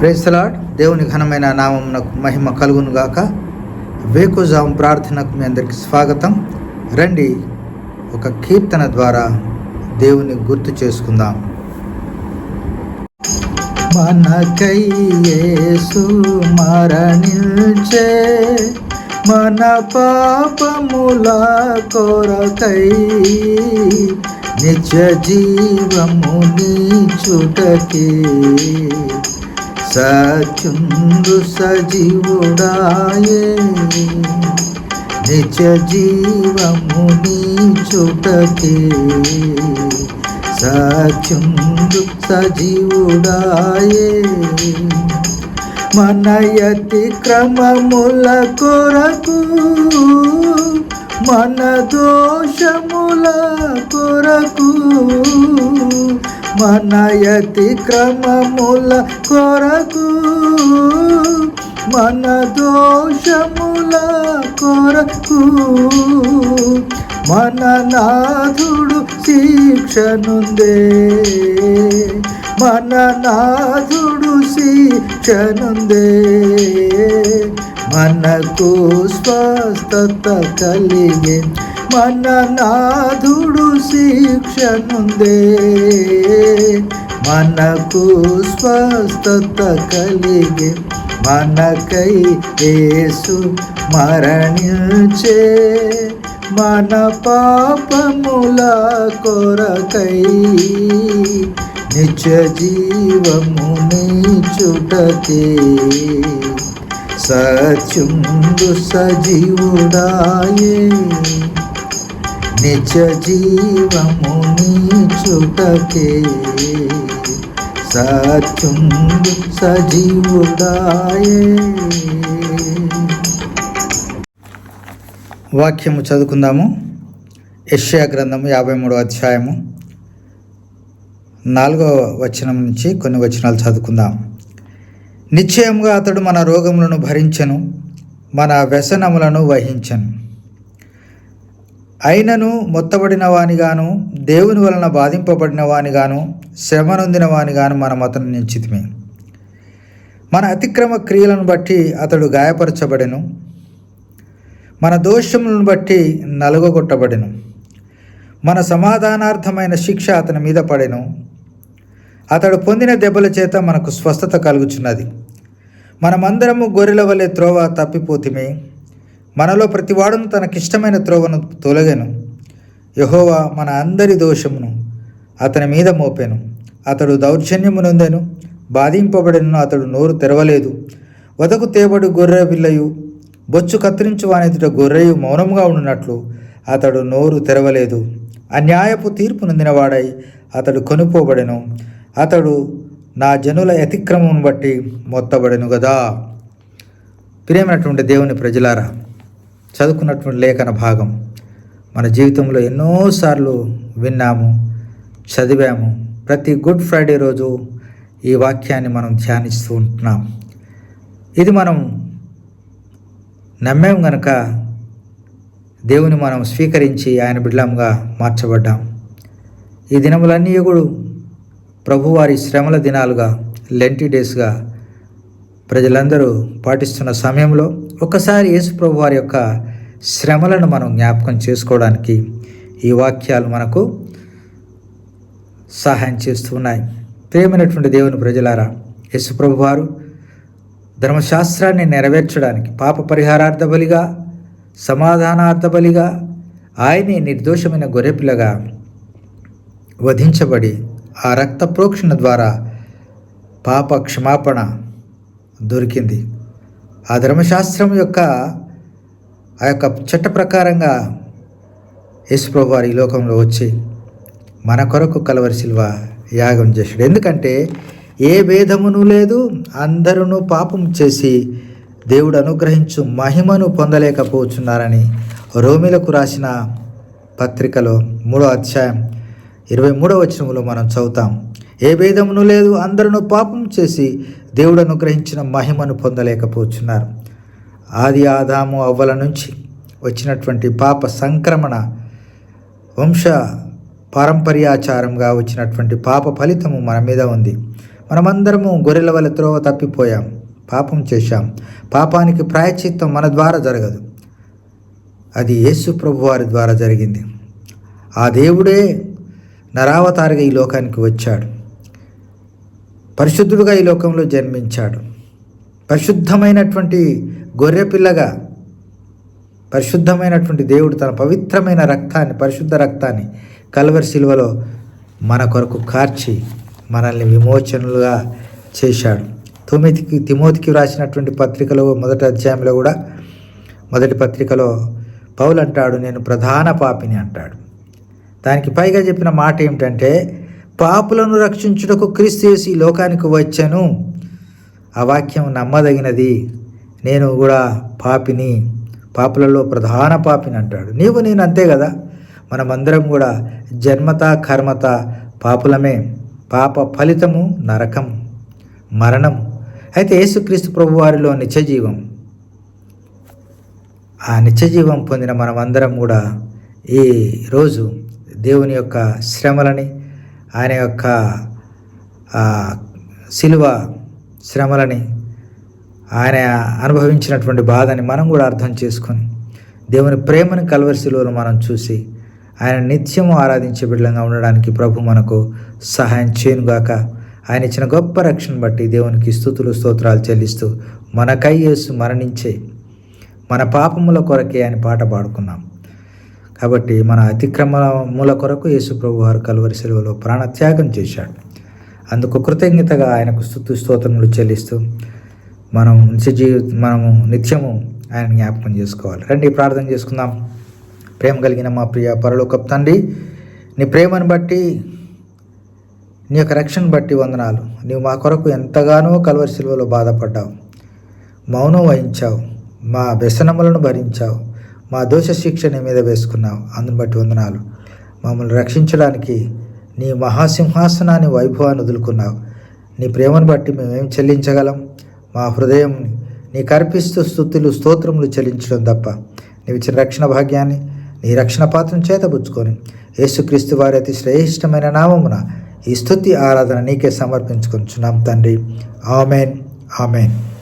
Praise the Lord దేవుని ఘనమైన నామమునకు మహిమ కలుగునుగాక. వేకుజాం ప్రార్థనకు మీ అందరికి స్వాగతం. రండి ఒక కీర్తన ద్వారా దేవుని గుర్తు చేసుకుందాం. మనకై యేసు మరణించే మన పాపముల కొరకై నిజ జీవము నీచుటకే సత్యుందు సజీవుడాయే. నిజ జీవము నీచుటకే సత్యుందు సజీవుడాయే. మనయతి క్రమముల కొరకు మన దోషముల కొరకు. మనయతి క్రమముల కొరకు మన దోషముల కొరకు. మన నాథుడు శిక్షనుందే మన నాథుడు శిక్షనుందే. మనకు స్వస్థత కలిగే మన నాథుడు శిక్షనుందే మనకు స్వస్థత కలిగి మనకై యేసు మరణించే మన పాపముల కొరకై నిత్య జీవము నీచుటకే సత్యుందు సజీవుడాయే. నిజ జీవము నీచుటకే సత్యుందు సజీవుడాయే వాక్యము చదువుకుందాము. యష్యా గ్రంథము యాభై మూడవ అధ్యాయము. నాలుగవ వచనం నుంచి కొన్ని వచనాలు చదువుకుందాం. నిశ్చయముగా అతడు మన రోగములను భరించను మన వ్యసనములను వహించను. అయినను మొత్తబడిన వానిగాను దేవుని వలన బాధింపబడిన వానిగాను శ్రమనొందిన వానిగాను మనం అతను నిశ్చితమే మన అతిక్రమ క్రియలను బట్టి అతడు గాయపరచబడెను. మన దోషములను బట్టి నలుగొట్టబడెను మన సమాధానార్థమైన శిక్ష అతని మీద పడెను. అతడు పొందిన దెబ్బల చేత మనకు స్వస్థత కలుగుచున్నది. మనమందరము గొర్రెల వలె త్రోవ తప్పిపోతిమే. మనలో ప్రతివాడును తనకిష్టమైన త్రోవను తొలగెను. యహోవా మన అందరి దోషమును అతని మీద మోపెను. అతడు దౌర్జన్యము నొందెను బాధింపబడినను అతడు నోరు తెరవలేదు. వదకు తేబడు గొర్రె పిల్లయు బొచ్చు కత్తిరించు వానెదుట గొర్రెయు మౌనముగా ఉన్నట్లు అతడు నోరు తెరవలేదు. అన్యాయపు తీర్పు నొందినవాడై అతడు కొనుపోబడెను. అతడు నా జనుల అతిక్రమం బట్టి మొత్తబడెను గదా. ప్రియమైనటువంటి దేవుని ప్రజలారా చదువుకున్నటువంటి లేఖన భాగం. మన జీవితంలో ఎన్నోసార్లు విన్నాము చదివాము. ప్రతి గుడ్ ఫ్రైడే రోజు ఈ వాక్యాన్ని మనం ధ్యానిస్తూ ఉంటున్నాం. ఇది మనం నమ్మేం గనక దేవుని మనం స్వీకరించి ఆయన బిడ్డలంగా మార్చబడ్డాం. ఈ దినములన్నీ కూడా ప్రభువారి శ్రమల దినాలుగా లెంటి డేస్గా ప్రజలందరూ పాటిస్తున్న సమయంలో ఒకసారి యేసుప్రభు వారి యొక్క శ్రమలను మనం జ్ఞాపకం చేసుకోవడానికి ఈ వాక్యాలు మనకు సహాయం చేస్తున్నాయి ప్రేమైనటువంటి దేవుని ప్రజలారా యేసుప్రభు వారు ధర్మశాస్త్రాన్ని నెరవేర్చడానికి పాప పరిహారార్థ బలిగా సమాధానార్థ బలిగా ఆయనే నిర్దోషమైన గొర్రెపిల్లగా వధించబడి ఆ రక్త ప్రోక్షణ ద్వారా పాప క్షమాపణ దొరికింది. ఆ ధర్మశాస్త్రం యొక్క ఆ యొక్క చట్ట ప్రకారంగా యేసుప్రభు వారు ఈ లోకంలో వచ్చి మన కొరకు కలవరి శిల్వ యాగం చేశాడు. ఎందుకంటే ఏ భేదమును లేదు అందరూ పాపం చేసి దేవుడు అనుగ్రహించు మహిమను పొందలేకపోతున్నారని రోమిలకు రాసిన పత్రికలో మూడో అధ్యాయం ఇరవై మూడో వచనంలో మనం చదువుతాం. ఏ భేదమును లేదు అందరూ పాపం చేసి దేవుడు అనుగ్రహించిన మహిమను పొందలేకపోతున్నారు. ఆది ఆదాము అవ్వల నుంచి వచ్చినటువంటి పాప సంక్రమణ వంశ పారంపర్యాచారంగా వచ్చినటువంటి పాప ఫలితము మన మీద ఉంది. మనమందరము గొర్రెల వల్ల త్రోవ తప్పిపోయాం. పాపం చేశాం. పాపానికి ప్రాయచిత్తం మన ద్వారా జరగదు. అది యేసు ప్రభు వారి ద్వారా జరిగింది. ఆ దేవుడే నరావతారిగా ఈ లోకానికి వచ్చాడు. పరిశుద్ధుడుగా ఈ లోకంలో జన్మించాడు. పరిశుద్ధమైనటువంటి గొర్రెపిల్లగా పరిశుద్ధమైనటువంటి దేవుడు తన పవిత్రమైన రక్తాన్ని పరిశుద్ధ రక్తాన్ని కల్వరి శిలువలో మన కొరకు కార్చి మనల్ని విమోచనలుగా చేశాడు. తొమ్మిదికి తిమోతికి వ్రాసినటువంటి పత్రికలో మొదటి అధ్యాయంలో కూడా మొదటి పత్రికలో పౌలు అంటాడు నేను ప్రధాన పాపిని అంటాడు. దానికి పైగా చెప్పిన మాట ఏమిటంటే పాపులను రక్షించుటకు క్రీస్తు చేసి లోకానికి వచ్చాను. ఆ వాక్యం నమ్మదగినది. నేను కూడా పాపిని పాపులలో ప్రధాన పాపిని అంటాడు. నీవు నేను అంతే కదా? మనమందరం కూడా జన్మత కర్మత పాపులమే. పాప ఫలితము నరకం మరణం అయితే యేసుక్రీస్తు ప్రభు వారిలో నిత్యజీవం. ఆ నిత్యజీవం పొందిన మనమందరం కూడా ఈ రోజు దేవుని యొక్క శ్రమలని ఆయన యొక్క శిలువ శ్రమలని ఆయన అనుభవించినటువంటి బాధని మనం కూడా అర్థం చేసుకొని దేవుని ప్రేమని కలవరి శిలువను మనం చూసి ఆయన నిత్యము ఆరాధించే బిడ్డలంగా ఉండడానికి ప్రభు మనకు సహాయం చేయనుగాక. ఆయన ఇచ్చిన గొప్ప రక్షణ బట్టి దేవునికి స్థుతులు స్తోత్రాలు చెల్లిస్తూ మనకై యేసు మరణించే మన పాపముల కొరకే అని పాట పాడుకున్నాం. కాబట్టి మన అతిక్రమముల కొరకు యేసుప్రభు వారు కలువరి సెలవులో ప్రాణత్యాగం చేశాడు. అందుకు కృతజ్ఞతగా ఆయనకు స్థుతు స్తోత్రములు చెల్లిస్తూ మనం నిత్య జీవిత మనము నిత్యము ఆయన జ్ఞాపకం చేసుకోవాలి. రండి ప్రార్థన చేసుకుందాం. ప్రేమ కలిగిన మా ప్రియ పరలోకపు తండ్రి నీ ప్రేమను బట్టి నీ యొక్క రక్షణ బట్టి వందనాలు. నీవు మా కొరకు ఎంతగానో కలువరి శిలువలో బాధపడ్డావు. మౌనం వహించావు. మా వ్యసనములను భరించావు. మా దోష శిక్ష నీ మీద వేసుకున్నావు. అందును బట్టి వందనాలు. మమ్మల్ని రక్షించడానికి నీ మహాసింహాసనాన్ని వైభవాన్ని వదులుకున్నావు. నీ ప్రేమను బట్టి మేమేం చెల్లించగలం? మా హృదయం నీకు అర్పిస్తూ స్థుతులు స్తోత్రములు చెల్లించడం తప్ప. నీవిచ్చిన రక్షణ భాగ్యాన్ని నీ రక్షణ పాత్రం చేతబుచ్చుకొని యేసుక్రీస్తు వారి అతి శ్రేష్టమైన నామమున ఈ స్థుతి ఆరాధన నీకే సమర్పించుకొంచున్నాం తండ్రి. ఆమెన్. ఆమెన్.